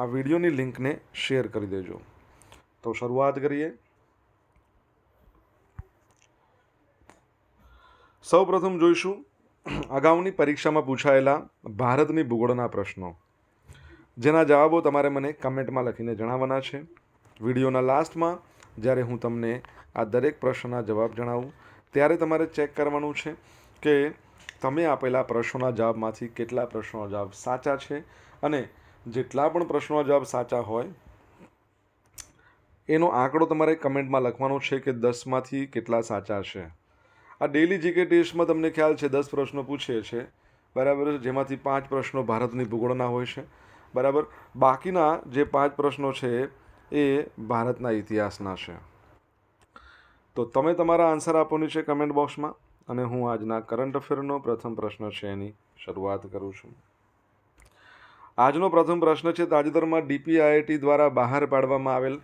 આ વિડીયોની લિંકને શેર કરી દેજો. તો શરૂઆત કરીએ. સૌપ્રથમ જોઈશું અગાઉની પરીક્ષામાં પૂછાયેલા ભારતની ભૂગોળના પ્રશ્નો. જેના જવાબો તમારે મને કમેન્ટમાં લખીને જણાવવાના છે. વિડીયોના લાસ્ટમાં જ્યારે હું તમને આ દરેક પ્રશ્નના જવાબ જણાવું, ત્યારે તમારે ચેક કરવાનું છે કે તમે આપેલા પ્રશ્નોના જવાબમાંથી કેટલા પ્રશ્નોના જવાબ સાચા છે અને જેટલા પણ પ્રશ્નોના જવાબ સાચા હોય, એનો આંકડો તમારે કમેન્ટમાં લખવાનો છે કે દસમાંથી કેટલા સાચા છે. આ ડેલી જીકે ટેસ્ટમાં તમને ખ્યાલ છે, દસ પ્રશ્નો પૂછીએ છે. બરાબર જેમાંથી પાંચ પ્રશ્નો ભારતની ભૂગોળના હોય છે. બરાબર? બાકીના જે પાંચ પ્રશ્નો છે, એ ભારતના ઇતિહાસના છે. તો તમે તમારા આન્સર આપવાની છે કમેન્ટ બોક્સમાં અને હું આજના કરંટ અફેરનો પ્રથમ પ્રશ્ન છે એની શરૂઆત કરું છું. આજનો પ્રથમ પ્રશ્ન છે, તાજેતરમાં ડીપીઆઈટી દ્વારા બહાર પાડવામાં આવેલ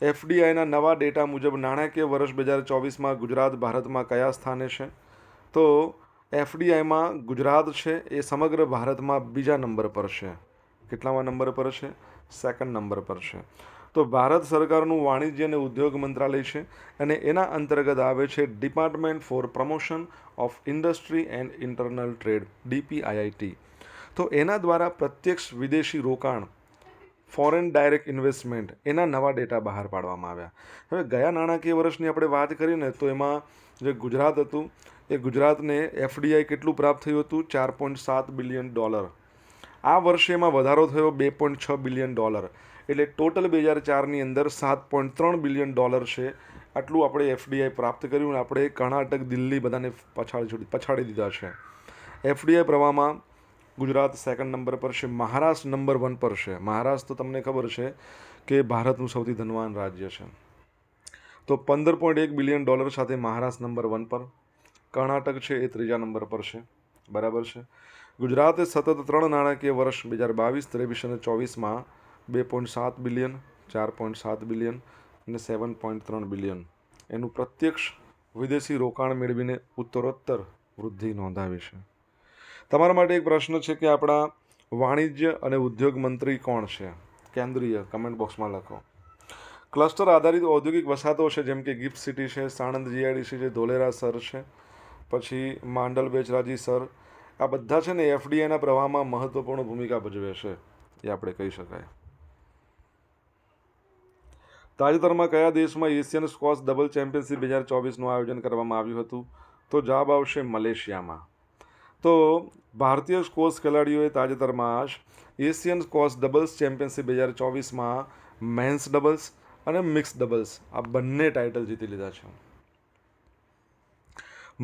એફડીઆઈના નવા ડેટા મુજબ નાણાકીય વર્ષ બે હજાર ચોવીસમાં ગુજરાત ભારતમાં કયા સ્થાને છે? તો એફડીઆઈમાં ગુજરાત છે, એ સમગ્ર ભારતમાં બીજા નંબર પર છે. કેટલામાં નંબર પર છે? સેકન્ડ નંબર પર છે. તો ભારત સરકારનું વાણિજ્ય અને ઉદ્યોગ મંત્રાલય છે અને એના અંતર્ગત આવે છે, department for promotion of industry and internal trade, DPIIT. તો એના દ્વારા પ્રત્યક્ષ વિદેશી રોકાણ ફોરેન ડાયરેક્ટ ઇન્વેસ્ટમેન્ટ એના નવા ડેટા બહાર પાડવામાં આવ્યા. હવે ગયા નાણાકીય વર્ષની આપણે વાત કરીને તો એમાં જે ગુજરાત હતું, એ ગુજરાતને એફડીઆઈ કેટલું પ્રાપ્ત થયું હતું? ચાર પોઈન્ટ સાત બિલિયન ડોલર. આ વર્ષે એમાં વધારો થયો બે પોઈન્ટ છ બિલિયન ડોલર. એટલે ટોટલ બે હજાર ચારની અંદર સાત પોઈન્ટ ત્રણ બિલિયન ડોલર છે. આટલું આપણે એફડીઆઈ પ્રાપ્ત કર્યું અને આપણે કર્ણાટક, દિલ્હી બધાને પછાડી પછાડી દીધા છે. એફડીઆઈ પ્રવાહમાં ગુજરાત સેકન્ડ નંબર પર છે, મહારાષ્ટ્ર નંબર વન પર છે. મહારાષ્ટ્ર તો તમને ખબર છે કે ભારતનું સૌથી ધનવાન રાજ્ય છે. તો પંદર પોઈન્ટ એક બિલિયન ડોલર સાથે મહારાષ્ટ્ર નંબર વન પર, કર્ણાટક છે એ ત્રીજા નંબર પર છે. બરાબર છે? ગુજરાતે સતત ત્રણ નાણાકીય વર્ષ બે હજાર બાવીસ, ત્રેવીસ અને ચોવીસમાં બે પોઈન્ટ સાત બિલિયન ચાર પોઈન્ટ સાત બિલિયન અને સેવન પોઈન્ટ ત્રણ બિલિયન એનું પ્રત્યક્ષ વિદેશી રોકાણ મેળવીને ઉત્તરોત્તર વૃદ્ધિ નોંધાવી છે. તમારા માટે એક પ્રશ્ન છે કે આપણા વાણિજ્ય અને ઉદ્યોગ મંત્રી કોણ છે? કેન્દ્રીય કમેન્ટ બોક્સમાં લખો. ક્લસ્ટર આધારિત ઔદ્યોગિક વસાહતો છે, જેમ કે ગિફ્ટ સિટી છે, સાણંદ જીઆઈડીસી છે, ધોલેરા સર છે, પછી માંડલ બેચરાજી સર. આ બધા છે ને એફડીઆઈના પ્રવાહમાં મહત્વપૂર્ણ ભૂમિકા ભજવે છે, એ આપણે કહી શકાય. તાજેતરમાં કયા દેશમાં એશિયન સ્કોશ ડબલ ચેમ્પિયનશિપ બે હજાર ચોવીસનું આયોજન કરવામાં આવ્યું હતું? તો જવાબ આવશે મલેશિયામાં. તો ભારતીય સ્કોસ ખેલાડીઓએ તાજેતરમાં એશિયન સ્કોસ ડબલ્સ ચેમ્પિયનશિપ બે હજાર ચોવીસમાં મેન્સ ડબલ્સ અને મિક્સ ડબલ્સ આ બંને ટાઇટલ જીતી લીધા છે.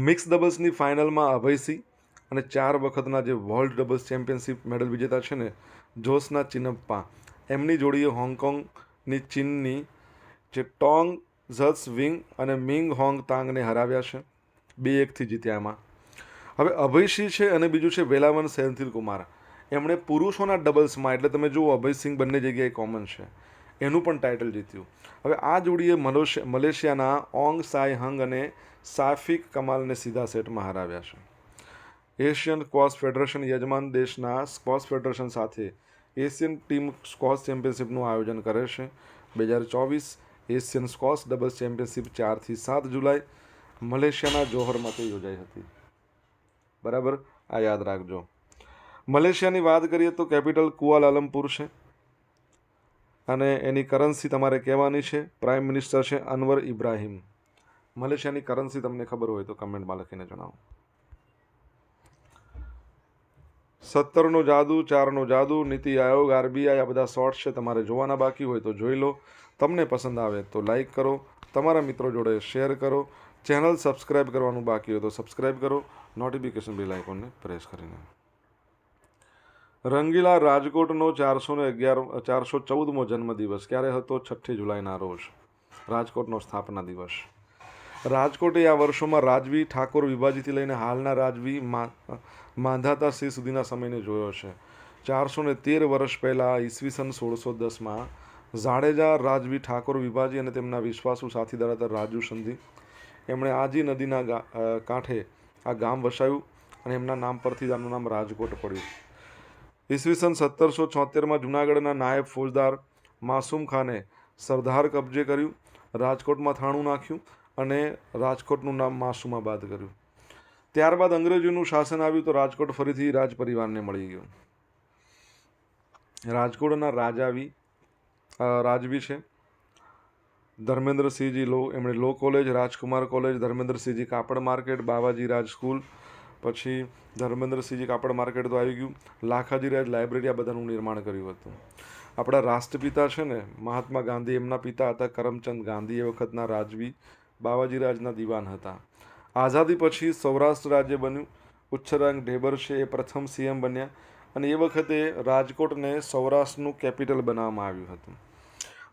મિક્સ ડબલ્સની ફાઇનલમાં અભયસિંહ અને ચાર વખતના જે વર્લ્ડ ડબલ્સ ચેમ્પિયનશિપ મેડલ વિજેતા છે ને, જોસના ચિનપ્પા, એમની જોડીએ હોંગકોંગની ચીનની જે ટોંગ ઝસ વિંગ અને મિંગ હોંગ તાંગને હરાવ્યા છે. બે એકથી જીત્યા એમાં. હવે અભયસિંહ છે અને બીજું છે વેલાવન સેન્થિલ કુમાર. એમણે પુરુષોના ડબલ્સમાં એટલે તમે જુઓ અભયસિંહ બંને જગ્યાએ કોમન છે. એનું પણ ટાઇટલ જીત્યું. હવે આ જોડીએ મલેશિયાના ઓંગ સાય હંગ અને સાફિક કમાલને સીધા સેટમાં હરાવ્યા છે. એશિયન સ્ક્વોશ ફેડરેશન યજમાન દેશના સ્કોસ ફેડરેશન સાથે એશિયન ટીમ સ્કોસ ચેમ્પિયનશિપનું આયોજન કરે છે. બે હજાર ચોવીસ એશિયન સ્કોસ ડબલ્સ ચેમ્પિયનશિપ ચારથી સાત જુલાઈ મલેશિયાના જોહરમાં તે યોજાઈ હતી. બરાબર? આ યાદ રાખજો. મલેશિયાની વાત કરીએ તો કેપિટલ કુઆલાલમપુર છે. અને એની કરન્સી તમારે કહેવાની છે, પ્રાઇમ મિનિસ્ટર છે અનવર ઇબ્રાહિમ. મલેશિયાની કરન્સી તમને ખબર હોય તો કમેન્ટમાં લખીને જણાવો. સત્તરનો જાદુ, ચારનો જાદુ, નીતિ આયોગ, આરબીઆઈ, આ બધા શોર્ટ્સ છે તમારે જોવાના બાકી હોય તો જોઈ લો. તમને પસંદ આવે તો લાઈક કરો. તમારા મિત્રો જોડે શેર કરો. ચેનલ સબસ્ક્રાઈબ કરવાનું બાકી હોય તો સબસ્ક્રાઇબ કરો. નોટિફિકેશન બેલ આઇકોનને પ્રેસ કરીને. રંગીલા રાજકોટનો ચારસો ને અગિયાર, ચારસો ચૌદમો જન્મદિવસ. ક્યારે હતો? છઠ્ઠી જુલાઈના રોજ. રાજકોટનો સ્થાપના દિવસ. રાજકોટે આ વર્ષોમાં રાજવી ઠાકોર વિભાજીથી લઈને હાલના રાજવી માંધાતા સિંહ સુધીના સમયને જોયો છે. ચારસો ને તેર વર્ષ પહેલાં ઈસવીસન સોળસો દસમાં જાડેજા રાજવી ઠાકોર વિભાજી અને તેમના વિશ્વાસુ સાથી ધરાવતા રાજુ સંધિ. એમણે આજી નદીના કાંઠે આ ગામ વસાયું અને એમના નામ પરથી જ આનું નામ રાજકોટ પડ્યું. ઈસવીસન સત્તરસો છોતેરમાં જુનાગઢના નાયબ ફોજદાર માસૂમ ખાને સરદાર કબજે કર્યું, રાજકોટમાં થાણું નાખ્યું અને રાજકોટનું નામ માસુમાબાદ કર્યું. ત્યારબાદ અંગ્રેજોનું શાસન આવ્યું તો રાજકોટ ફરીથી રાજ પરિવારને મળી ગયું. રાજકોટના રાજાવી રાજવી છે. ધર્મેન્દ્રસિંહજી લો, એમણે લો કોલેજ, રાજકુમાર કોલેજ, ધર્મેન્દ્રસિંહજી કાપડ માર્કેટ બાવાજી રાજ સ્કૂલ, પછી ધર્મેન્દ્રસિંહજી કાપડ માર્કેટ તો આવી ગયું. લાખાજી રાજ લાઇબ્રેરી આ બધાનું નિર્માણ કર્યું હતું. આપણા રાષ્ટ્રપિતા છે ને, મહાત્મા ગાંધી એમના પિતા હતા, કરમચંદ ગાંધી એ વખતના રાજવી બાવાજી રાજના દિવાન હતા. આઝાદી પછી સૌરાષ્ટ્ર રાજ્ય બન્યું. ઉચ્છરાંગ ઢેબર છે એ પ્રથમ સીએમ બન્યા અને એ વખતે રાજકોટને સૌરાષ્ટ્રનું કેપિટલ બનાવવામાં આવ્યું હતું.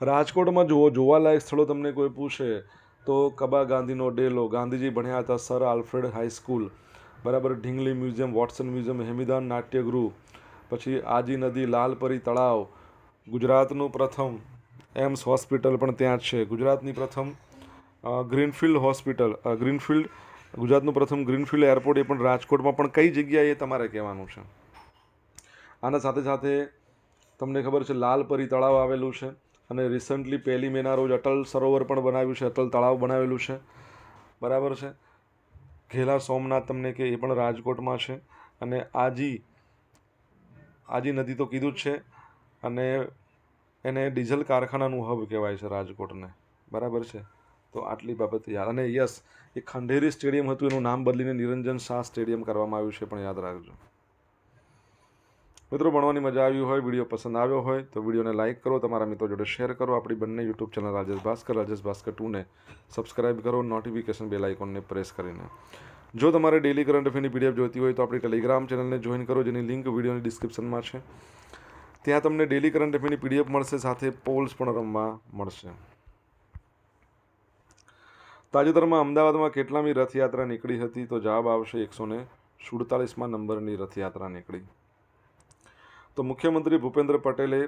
રાજકોટમાં જુઓ, જોવાલાયક સ્થળો તમને કોઈ પૂછે તો કબા ગાંધીનો ડેલો, ગાંધીજી ભણ્યા હતા સર આલ્ફ્રેડ હાઈસ્કૂલ બરાબર, ઢીંગલી મ્યુઝિયમ, વોટસન મ્યુઝિયમ, હેમિદાન નાટ્યગૃહ પછી આજી નદી, લાલપરી તળાવ, ગુજરાતનું પ્રથમ એમ્સ હોસ્પિટલ પણ ત્યાં જ છે. ગુજરાતની પ્રથમ ગ્રીનફિલ્ડ હોસ્પિટલ ગ્રીનફિલ્ડ, ગુજરાતનું પ્રથમ ગ્રીનફિલ્ડ એરપોર્ટ એ પણ રાજકોટમાં. પણ કઈ જગ્યાએ તમારે કહેવાનું છે? આના સાથે સાથે તમને ખબર છે, લાલપરી તળાવ આવેલું છે. અને રિસન્ટલી પહેલી મેના રોજ અટલ સરોવર પણ બનાવ્યું છે, અટલ તળાવ બનાવેલું છે. બરાબર છે? ઘેલા સોમનાથ તમને કે એ પણ રાજકોટમાં છે. અને આજી આજી નદી તો કીધું જ છે. અને એને ડીઝલ કારખાનાનું હબ કહેવાય છે રાજકોટને. બરાબર છે? તો આટલી બાબત યાદ. અને યસ, એ ખંડેરી સ્ટેડિયમ હતું, એનું નામ બદલીને નિરંજન શાહ સ્ટેડિયમ કરવામાં આવ્યું છે, પણ યાદ રાખજો. મિત્રો, ભણવાની મજા આવી હોય, વીડિયો પસંદ આવ્યો હોય, તો વિડીયોને લાઇક કરો, તમારા મિત્રો જોડે શેર કરો. આપણી બંને યુટ્યુબ ચેનલ રાજેશ ભાસ્કર રાજેશ ભાસ્કર ટુને સબસ્ક્રાઇબ કરો નોટિફિકેશન બેલ આઇકોનને પ્રેસ કરીને. જો તમારે ડેલી કરંટ અફેરની પીડીએફ જોઈતી હોય, તો આપણી ટેલિગ્રામ ચેનલને જોઈન કરો, જેની લિંક વિડીયોની ડિસ્ક્રિપ્શનમાં છે. ત્યાં તમને ડેલી કરંટ અફેરની પીડીએફ મળશે, સાથે પોલ્સ પણ રમવા મળશે. તાજેતરમાં અમદાવાદમાં કેટલામી રથયાત્રા નીકળી હતી, તો જવાબ આવશે એકસો ને સુડતાલીસમાં નંબરની રથયાત્રા નીકળી. તો મુખ્યમંત્રી ભૂપેન્દ્ર પટેલે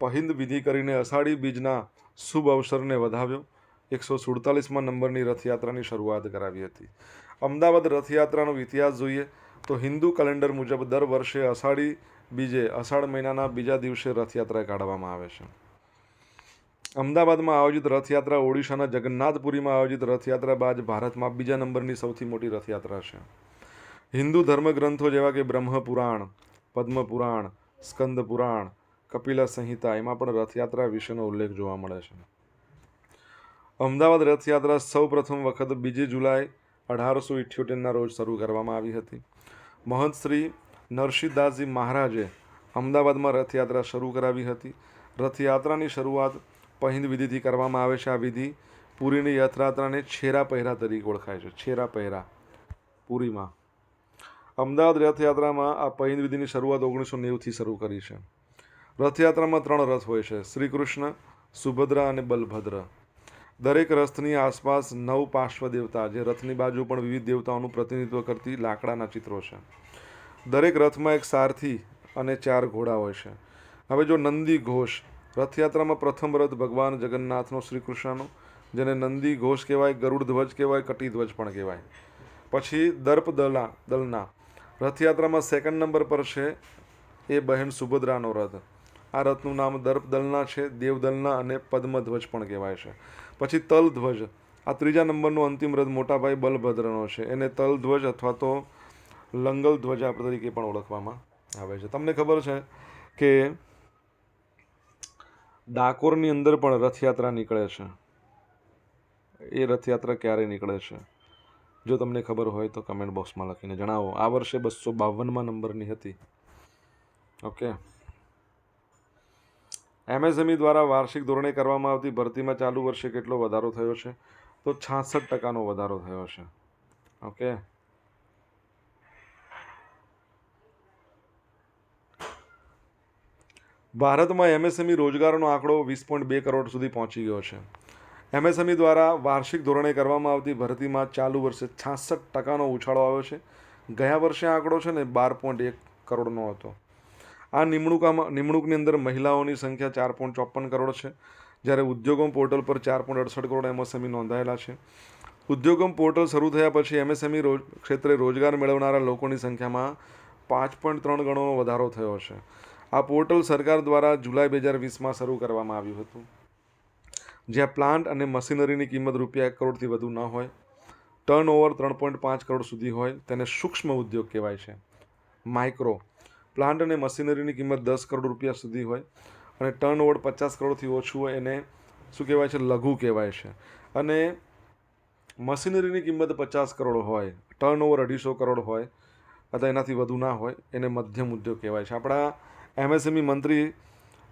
પહિંદ વિધિ કરીને અષાઢી બીજના શુભ અવસરને વધાવ્યો. એકસો સુડતાલીસમાં નંબરની રથયાત્રાની શરૂઆત કરાવી હતી. અમદાવાદ રથયાત્રાનો ઇતિહાસ જોઈએ તો હિન્દુ કેલેન્ડર મુજબ દર વર્ષે અષાઢી બીજે અષાઢ મહિનાના બીજા દિવસે રથયાત્રા કાઢવામાં આવે છે. અમદાવાદમાં આયોજિત રથયાત્રા, ઓડિશાના જગન્નાથપુરીમાં આયોજિત રથયાત્રા બાદ ભારતમાં બીજા નંબરની સૌથી મોટી રથયાત્રા છે. હિન્દુ ધર્મગ્રંથો જેવા કે બ્રહ્મ પુરાણ પદ્મ પુરાણ સ્કંદ પુરાણ કપિલા સંહિતા એમાં પણ રથયાત્રા વિશેનો ઉલ્લેખ જોવા મળે છે. અમદાવાદ રથયાત્રા સૌ પ્રથમ વખત બીજી જુલાઈ અઢારસો ઇઠ્યોતેરના રોજ શરૂ કરવામાં આવી હતી. મહંત શ્રી નરસિંહદાસજી મહારાજે અમદાવાદમાં રથયાત્રા શરૂ કરાવી હતી. રથયાત્રાની શરૂઆત પહિંદ વિધિથી કરવામાં આવે છે. આ વિધિ પુરીની રથયાત્રાને છેરા પહેરા તરીકે ઓળખાય છે. છેરા પહેરા પુરીમાં. અમદાવાદ રથયાત્રામાં આ પહિંદ વિધિની શરૂઆત ઓગણીસો નેવુંથી શરૂ કરી છે. રથયાત્રામાં ત્રણ રથ હોય છે. શ્રી કૃષ્ણ સુભદ્રા અને બલભદ્ર. દરેક રથની આસપાસ નવ પાર્શ્વ દેવતા જે રથની બાજુ પણ વિવિધ દેવતાઓનું પ્રતિનિધિત્વ કરતી લાકડાના ચિત્રો છે. દરેક રથમાં એક સારથી અને ચાર ઘોડા હોય છે. હવે જો નંદી ઘોષ, રથયાત્રામાં પ્રથમ રથ ભગવાન જગન્નાથનો શ્રી કૃષ્ણનો જેને નંદી ઘોષ કહેવાય ગરુડ ધ્વજ કહેવાય કટી ધ્વજ પણ કહેવાય. પછી દર્પ દલા દલના. રથયાત્રામાં સેકન્ડ નંબર પર છે એ બહેન સુભદ્રાનો રથ. આ રથનું નામ દર્પદલના છે, દેવદલના અને પદ્મધ્વજ પણ કહેવાય છે. પછી તલધ્વજ. આ ત્રીજા નંબરનો અંતિમ રથ મોટાભાઈ બલભદ્રનો છે. એને તલધ્વજ અથવા તો લંગલ ધ્વજા તરીકે પણ ઓળખવામાં આવે છે. તમને ખબર છે કે ડાકોરની અંદર પણ રથયાત્રા નીકળે છે. એ રથયાત્રા ક્યારે નીકળે છે? જો તમને ખબર હોય તો કમેન્ટ બોક્સમાં લખીને જણાવો. આ વર્ષે બસો બાવનમાં નંબરની હતી. ઓકે. એમએસએમઈ દ્વારા વાર્ષિક ધોરણે કરવામાં આવતી ભરતીમાં ચાલુ વર્ષે કેટલો વધારો થયો છે? તો છાસઠ ટકાનો વધારો થયો છે. ઓકે. ભારતમાં એમએસએમઈ રોજગારનો આંકડો વીસ પોઈન્ટ બે કરોડ સુધી પહોંચી ગયો છે. એમએસએમઈ દ્વારા વાર્ષિક ધોરણે કરવામાં આવતી ભરતીમાં ચાલુ વર્ષે છાસઠ ટકાનો ઉછાળો આવ્યો છે. ગયા વર્ષે આંકડો છે ને બાર પોઈન્ટ એક કરોડનો હતો. આ નિમણૂકામાં, નિમણૂકની અંદર મહિલાઓની સંખ્યા ચાર પોઈન્ટ ચોપન કરોડ છે, જ્યારે ઉદ્યોગમ પોર્ટલ પર ચાર પોઈન્ટ અડસઠ કરોડ એમએસએમઈ નોંધાયેલા છે. ઉદ્યોગમ પોર્ટલ શરૂ થયા પછી એમએસએમઈ રોજ ક્ષેત્રે રોજગાર મેળવનારા લોકોની સંખ્યામાં પાંચ પોઈન્ટ ત્રણ ગણોનો વધારો થયો છે. આ પોર્ટલ સરકાર દ્વારા જુલાઈ બે હજાર વીસમાં શરૂ કરવામાં આવ્યું હતું. જ્યાં પ્લાન્ટ અને મશીનરીની કિંમત રૂપિયા કરોડથી વધુ ન હોય ટર્ન ઓવર ત્રણ પોઈન્ટ પાંચ કરોડ સુધી હોય, તેને સૂક્ષ્મ ઉદ્યોગ કહેવાય છે. માઇક્રો પ્લાન્ટ અને મશીનરીની કિંમત દસ કરોડ રૂપિયા સુધી હોય અને ટર્ન ઓવર પચાસ કરોડથી ઓછું હોય એને શું કહેવાય છે? લઘુ કહેવાય છે. અને મશીનરીની કિંમત પચાસ કરોડ હોય ટર્ન ઓવર અઢીસો કરોડ હોય અથવા એનાથી વધુ ના હોય, એને મધ્યમ ઉદ્યોગ કહેવાય છે. આપણા એમએસએમઈ મંત્રી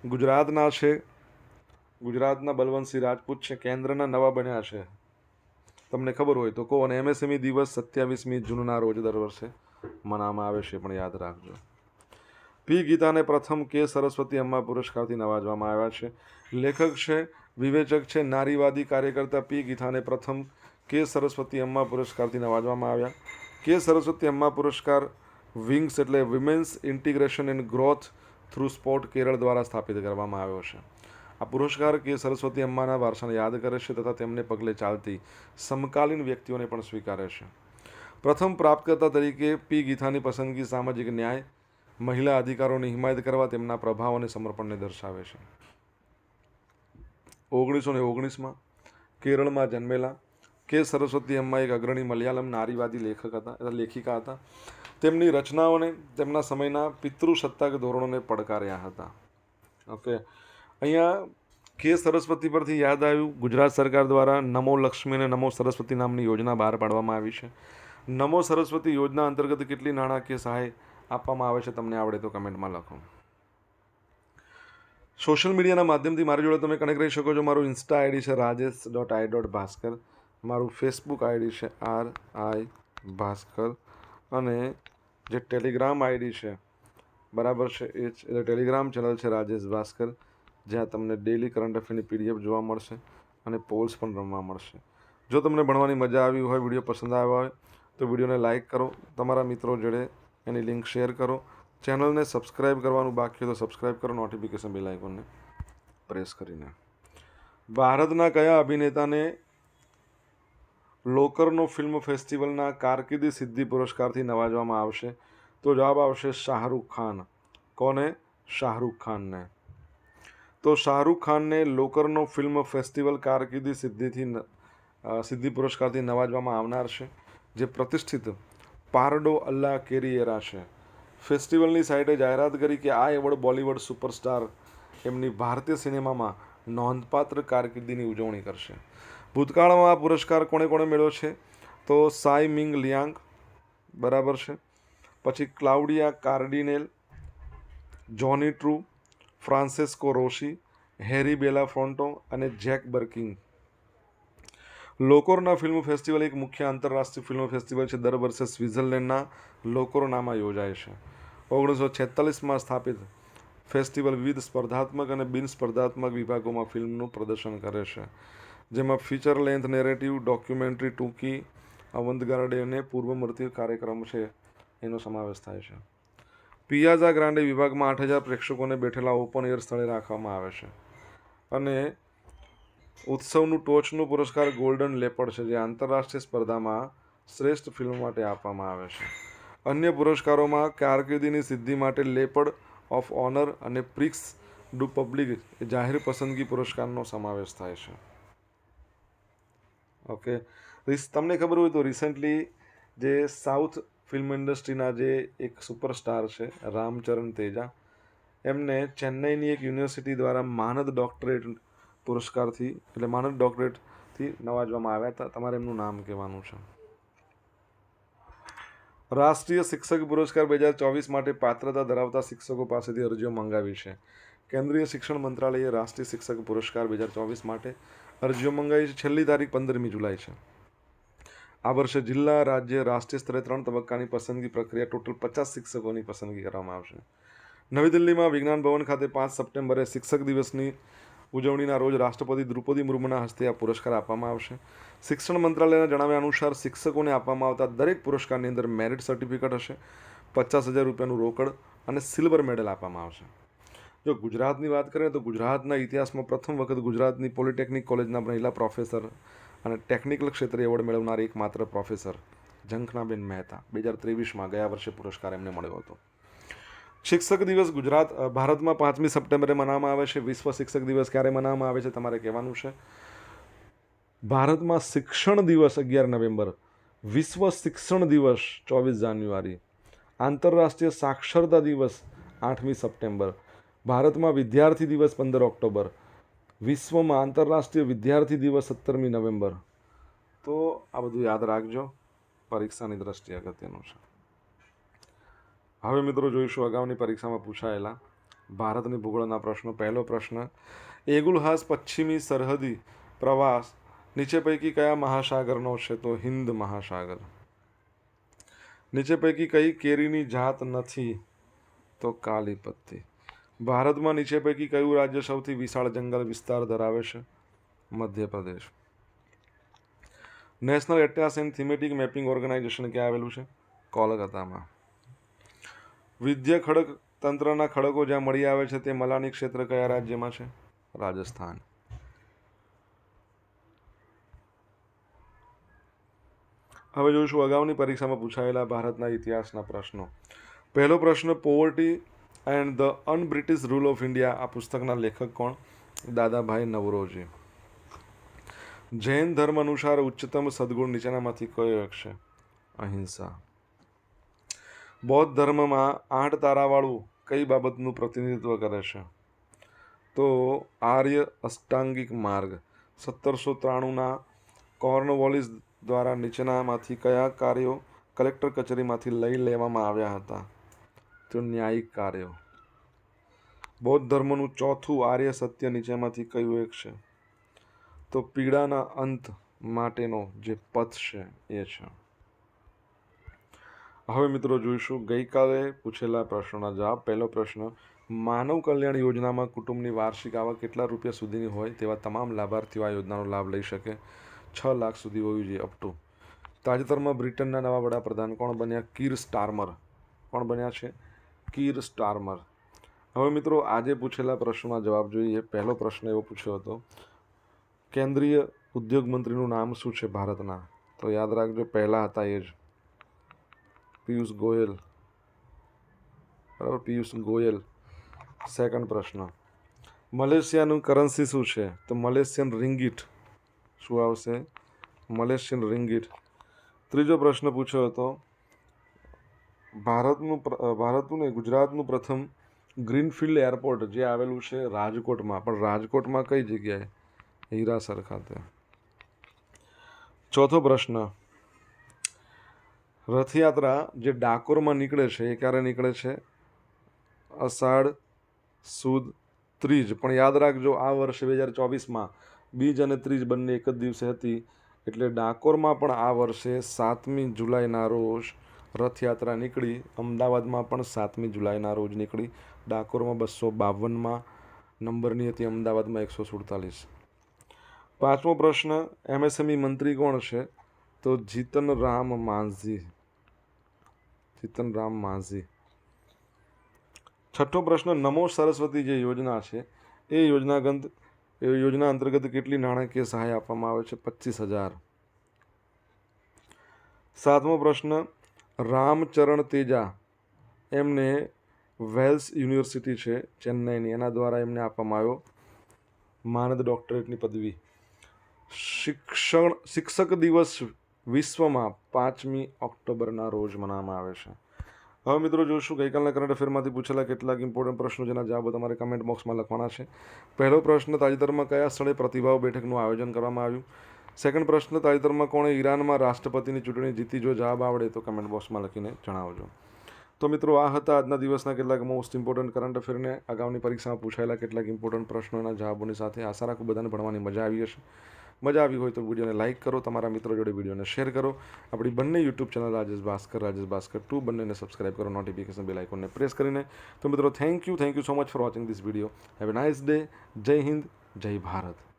ગુજરાતના છે. ગુજરાતના બલવંતસિંહ રાજપૂત છે, કેન્દ્રના નવા બન્યા છે. તમને ખબર હોય તો કહો અને એમએસએમઈ દિવસ સત્યાવીસમી જૂનના રોજ દર વર્ષે મનાવવામાં આવે છે પણ યાદ રાખજો. પી. ગીતાને પ્રથમ કે સરસ્વતી અમ્મા પુરસ્કારથી નવાજવામાં આવ્યા છે. લેખક છે, વિવેચક છે, નારીવાદી કાર્યકર્તા પી. ગીતાને પ્રથમ કે સરસ્વતી અમ્મા પુરસ્કારથી નવાજવામાં આવ્યા. કે સરસ્વતી અમ્મા પુરસ્કાર વિંગ્સ એટલે women's integration and growth through sport Kerala દ્વારા સ્થાપિત કરવામાં આવ્યો છે. આ પુરસ્કાર કે સરસ્વતી અમ્માના વારસાને યાદ કરે છે તથા તેમને પગલે ચાલતી સમકાલીન વ્યક્તિઓને પણ સ્વીકારે છે. પ્રથમ પ્રાપ્તકર્તા તરીકે પી. ગીથાની પસંદગી સામાજિક ન્યાય, મહિલા અધિકારોની હિમાયત કરવા તેમના પ્રભાવ અને સમર્પણને દર્શાવે છે. ઓગણીસો ને ઓગણીસમાં કેરળમાં જન્મેલા કે સરસ્વતી અમ્મા એક અગ્રણી મલયાલમ નારીવાદી લેખક હતા લેખિકા હતા. તેમની રચનાઓને તેમના સમયના પિતૃસત્તાક ધોરણોને પડકાર્યા હતા. ઓકે. અહીંયા કે સરસ્વતી પરથી યાદ આવ્યું? ગુજરાત સરકાર દ્વારા નમો લક્ષ્મી અને નમો સરસ્વતી નામની યોજના બહાર પાડવામાં આવી છે. નમો સરસ્વતી યોજના અંતર્ગત કેટલી નાણાકીય સહાય આપવામાં આવે છે તમને આવડે તો કમેન્ટમાં લખો. સોશિયલ મીડિયાના માધ્યમથી મારી જોડે તમે કનેક્ટ રહી શકો છો. મારું ઇન્સ્ટા આઈડી છે Rajesh dot I dot Bhaskar મારું ફેસબુક આઈડી છે આર આઈ ભાસ્કર. અને જે ટેલિગ્રામ આઈડી છે, બરાબર છે એ એટલે ટેલિગ્રામ ચેનલ છે રાજેશ ભાસ્કર. જ્યાં તમને ડેલી કરંટ અફેરની પીડીએફ જોવા મળશે અને પોલ્સ પણ રમવા મળશે. જો તમને ભણવાની મજા આવી હોય વીડિયો પસંદ આવ્યો હોય, તો વિડીયોને લાઇક કરો. તમારા મિત્રો જોડે એની લિંક શેર કરો. ચેનલને સબસ્ક્રાઇબ કરવાનું બાકી હોય તો સબસ્ક્રાઇબ કરો. નોટિફિકેશન બેલ આઇકોનને પ્રેસ કરીને. ભારતના કયા અભિનેતાને લોકરનો ફિલ્મ ફેસ્ટિવલના કારકિર્દી સિદ્ધિ પુરસ્કારથી નવાજવામાં આવશે? તો જવાબ આવશે શાહરૂખ ખાન. કોને? શાહરૂખ ખાનને. તો શાહરૂખ ખાનને લોકરનો ફિલ્મ ફેસ્ટિવલ કારકિર્દી સિદ્ધિથી સિદ્ધિ પુરસ્કારથી નવાજવામાં આવનાર છે, જે પ્રતિષ્ઠિત પારડો અલ્લા કેરિયરા છે. ફેસ્ટિવલની સાઇટે જાહેરાત કરી કે આ એવોર્ડ બોલિવૂડ સુપરસ્ટાર એમની ભારતીય સિનેમામાં નોંધપાત્ર કારકિર્દીની ઉજવણી કરશે. ભૂતકાળમાં આ પુરસ્કાર કોણે કોણે મેળવ્યો છે? તો સાઈ મિંગ લિયાંગ, બરાબર છે. પછી Claudia Cardinale, Johnnie true Francesco રોશી, Harry Bella Fronto અને જેક બર્કિંગ. લોકોરના ફિલ્મ ફેસ્ટિવલ એક મુખ્ય આંતરરાષ્ટ્રીય ફિલ્મ ફેસ્ટિવલ છે. દર વર્ષે સ્વિટ્ઝરલેન્ડના લોકોરોનામાં યોજાય છે. ઓગણીસો છેતાલીસમાં સ્થાપિત ફેસ્ટિવલ વિવિધ સ્પર્ધાત્મક અને બિન સ્પર્ધાત્મક વિભાગોમાં ફિલ્મનું પ્રદર્શન કરે છે. જેમાં ફીચર લેન્થ, નેરેટિવ, ડોક્યુમેન્ટરી ટૂંકી અવંતગાર્ડે અને પૂર્વમર્તી કાર્યક્રમ છે. એનો સમાવેશ થાય છે. પિયાઝા ગ્રાન્ડે વિભાગમાં આઠ હજાર પ્રેક્ષકોને બેઠેલા ઓપન એર સ્થળે રાખવામાં આવે છે. અને ઉત્સવનું ટોચનું પુરસ્કાર ગોલ્ડન લેપડ છે, જે આંતરરાષ્ટ્રીય સ્પર્ધામાં શ્રેષ્ઠ ફિલ્મ માટે આપવામાં આવે છે. અન્ય પુરસ્કારોમાં કારકિર્દીની સિદ્ધિ માટે લેપડ ઓફ ઓનર અને પ્રિક્સ ડુ પબ્લિક જાહેર પસંદગી પુરસ્કારનો સમાવેશ થાય છે. ઓકે. તમને ખબર હોય તો રિસેન્ટલી જે સાઉથ ફિલ્મ ઇન્ડસ્ટ્રીના જે એક સુપરસ્ટાર છે, રામચરણ તેજા, એમને ચેન્નઈની એક યુનિવર્સિટી દ્વારા માનદ ડોક્ટરેટ પુરસ્કારથી, એટલે માનદ ડોક્ટરેટથી નવાજવામાં આવ્યા હતા. તમારે એમનું નામ કહેવાનું છે? રાષ્ટ્રીય શિક્ષક પુરસ્કાર બે હજાર ચોવીસ માટે પાત્રતા ધરાવતા શિક્ષકો પાસેથી અરજીઓ મંગાવી છે. કેન્દ્રીય શિક્ષણ મંત્રાલયે રાષ્ટ્રીય શિક્ષક પુરસ્કાર બે હજાર ચોવીસ માટે અરજીઓ મંગાવી છે. છેલ્લી તારીખ પંદરમી જુલાઈ છે. આ વર્ષે જિલ્લા, રાજ્ય, રાષ્ટ્રીય સ્તરે ત્રણ તબક્કાની પસંદગી પ્રક્રિયા ટોટલ પચાસ શિક્ષકોની પસંદગી કરવામાં આવશે. નવી દિલ્હીમાં વિજ્ઞાન ભવન ખાતે પાંચ સપ્ટેમ્બરે શિક્ષક દિવસની ઉજવણીના રોજ રાષ્ટ્રપતિ દ્રુપદી મુર્મુના હસ્તે આ પુરસ્કાર આપવામાં આવશે. શિક્ષણ મંત્રાલયના જણાવ્યા અનુસાર શિક્ષકોને આપવામાં આવતા દરેક પુરસ્કારની અંદર મેરિટ સર્ટિફિકેટ હશે, પચાસ હજાર રૂપિયાનું રોકડ અને સિલ્વર મેડલ આપવામાં આવશે. જો ગુજરાતની વાત કરીએ તો ગુજરાતના ઇતિહાસમાં પ્રથમ વખત ગુજરાતની પોલિટેકનિક કોલેજના મહિલા પ્રોફેસર અને ટેકનિકલ ક્ષેત્રે એવોર્ડ મેળવનાર એકમાત્ર પ્રોફેસર ઝંખનાબેન મહેતા. બે હજાર ત્રેવીસમાં ગયા વર્ષે પુરસ્કાર એમને મળ્યો હતો. શિક્ષક દિવસ ગુજરાત ભારતમાં પાંચમી સપ્ટેમ્બરે મનાવવામાં આવે છે. વિશ્વ શિક્ષક દિવસ ક્યારે મનાવવામાં આવે છે તમારે કહેવાનું છે? ભારતમાં શિક્ષણ દિવસ અગિયાર નવેમ્બર, વિશ્વ શિક્ષણ દિવસ ચોવીસ જાન્યુઆરી, આંતરરાષ્ટ્રીય સાક્ષરતા દિવસ આઠમી સપ્ટેમ્બર, ભારતમાં વિદ્યાર્થી દિવસ પંદર ઓક્ટોબર વિશ્વમાં આંતરરાષ્ટ્રીય વિદ્યાર્થી દિવસ સત્તરમી નવેમ્બર. તો આ બધું યાદ રાખજો. પરીક્ષાની દ્રષ્ટિએ અગત્યનું છે. હવે મિત્રો જોઈશું અગાઉની પરીક્ષામાં પૂછાયેલા ભારતની ભૂગોળના પ્રશ્નો. પહેલો પ્રશ્ન એગુલહાસ પશ્ચિમી સરહદી પ્રવાસ નીચે પૈકી કયા મહાસાગરનો છે? તો હિન્દ મહાસાગર. નીચે પૈકી કઈ કેરીની જાત નથી? તો કાલી પત્તી ભારતમાં નીચે પૈકી કયું રાજ્ય સૌથી વિશાળ જંગલ વિસ્તાર ધરાવે છે? Madhya Pradesh. National atlas and thematic mapping organisation ક્યાં આવેલું છે? કોલકાતામાં. વિદ્ય ખડક તંત્રના ખડકો જ્યાં મળી આવે છે તે મલાની ક્ષેત્ર કયા રાજ્યમાં છે? રાજસ્થાન. હવે જોઈશું અગાઉની પરીક્ષામાં પૂછાયેલા ભારતના ઇતિહાસના પ્રશ્નો. પહેલો પ્રશ્ન, poverty and the unBritish rule of India આ પુસ્તકના લેખક કોણ? દાદાભાઈ નવરોજી. જૈન ધર્મ અનુસાર ઉચ્ચતમ સદગુણ નીચેનામાંથી કયો એક છે? અહિંસા. બૌદ્ધ ધર્મમાં આઠ તારાવાળું કઈ બાબતનું પ્રતિનિધિત્વ કરે છે? તો આર્ય અષ્ટાંગિક માર્ગ. સત્તરસો ત્રાણુંના કોર્નવોલિસ દ્વારા નીચેનામાંથી કયા કાર્યો કલેક્ટર કચેરીમાંથી લઈ લેવામાં આવ્યા હતા? તો ન્યાયિક કાર્યો. બૌદ્ધ ધર્મનું ચોથું આર્ય સત્ય નીચેમાંથી કયું એક છે? તો પીડાના અંત માટેનો જે પથ છે એ છે. હવે મિત્રો જોઈશું, ગઈકાલે પૂછેલા પ્રશ્નોના જવાબ. પહેલો પ્રશ્ન, માનવ કલ્યાણ યોજનામાં કુટુંબની વાર્ષિક આવક કેટલા રૂપિયા સુધીની હોય તેવા તમામ લાભાર્થીઓ આ યોજનાનો લાભ લઈ શકે? છ લાખ સુધી હોવી જોઈએ અપ ટુ તાજેતરમાં બ્રિટનના નવા વડાપ્રધાન કોણ બન્યા? કીર સ્ટારમર કોણ બન્યા છે? કીર સ્ટારમર. હવે મિત્રો આજે પૂછેલા પ્રશ્નના જવાબ જોઈએ. પહેલો પ્રશ્ન એવો પૂછ્યો હતો, કેન્દ્રીય ઉદ્યોગ મંત્રીનું નામ શું છે ભારતના? તો યાદ રાખજો, પહેલાં હતા એ જ પિયુષ ગોયલ. બરાબર, પિયુષ ગોયલ. સેકન્ડ પ્રશ્ન, મલેશિયાનું કરન્સી શું છે? તો મલેશિયન રિંગીટ. શું આવશે? Malaysian ringgit. ત્રીજો પ્રશ્ન પૂછ્યો હતો ભારતનું ભારતનું ને ગુજરાતનું પ્રથમ ગ્રીનફિલ્ડ એરપોર્ટ જે આવેલું છે રાજકોટમાં. પણ રાજકોટમાં કઈ જગ્યાએ? હીરાસર ખાતે. ચોથો પ્રશ્ન. રથયાત્રા જે ડાકોરમાં નીકળે છે એ ક્યારે નીકળે છે? અષાઢ, સુદ, ત્રીજ. પણ યાદ રાખજો, આ વર્ષે બે હજાર ચોવીસમાં બીજ અને ત્રીજ બંને એક જ દિવસે હતી. એટલે ડાકોરમાં પણ આ વર્ષે સાતમી જુલાઈના રોજ રથયાત્રા નીકળી, અમદાવાદમાં પણ સાતમી જુલાઈના રોજ નીકળી. ડાકોરમાં બસો બાવનમાં નંબરની હતી અમદાવાદમાં એકસો સુડતાલીસ. પાંચમો પ્રશ્ન, એમએસએમઈ મંત્રી કોણ છે? તો જીતન રામ માંઝી. જીતન રામ માંઝી. છઠ્ઠો પ્રશ્ન, નમો સરસ્વતી જે યોજના છે, એ યોજના એ યોજના અંતર્ગત કેટલી નાણાકીય સહાય આપવામાં આવે છે? પચીસ હજાર. સાતમો પ્રશ્ન રામચરણ તેજા એમને વેલ્સ યુનિવર્સિટી છે ચેન્નઈની. એના દ્વારા એમને આપવામાં આવ્યો. માનદ ડોક્ટરેટની પદવી. શિક્ષણ, શિક્ષક દિવસ વિશ્વમાં પાંચમી ઓક્ટોબરના રોજ મનાવવામાં આવે છે. હવે મિત્રો જોશું, ગઈકાલના કરંટ અફેરમાંથી પૂછેલા કેટલાક ઇમ્પોર્ટન્ટ પ્રશ્નો જેના જવાબો તમારે કમેન્ટ બોક્સમાં લખવાના છે. પહેલો પ્રશ્ન, તાજેતરમાં કયા સ્થળે પ્રતિભાવ બેઠકનું આયોજન કરવામાં આવ્યું? સેકન્ડ પ્રશ્ન, તાજેતરમાં કોણે ઈરાનમાં રાષ્ટ્રપતિની ચૂંટણી જીતી? જો જવાબ આવડે તો કમેન્ટ બોક્સમાં લખીને જણાવજો. તો મિત્રો, આ હતા આજના દિવસના કેટલાક મોસ્ટ ઇમ્પોર્ટન્ટ કરંટ અફેરને અગાઉની પરીક્ષામાં પૂછાયેલા કેટલાક ઇમ્પોર્ટન્ટ પ્રશ્નોના જવાબોની સાથે આશા રાખું બધાને ભણવાની મજા આવી હશે. મજા આવી હોય તો વિડીયોને લાઇક કરો, તમારા મિત્રો જોડે વિડીયોને શેર કરો. આપણી બંને YouTube channel Rajesh Bhaskar Rajesh Bhaskar two બંનેને સબસ્ક્રાઇબ કરો નોટિફિકેશન બેલ આઇકોનને પ્રેસ કરીને. તો મિત્રો thank you thank you so much for watching this video have a nice day Jai Hind Jai Bharat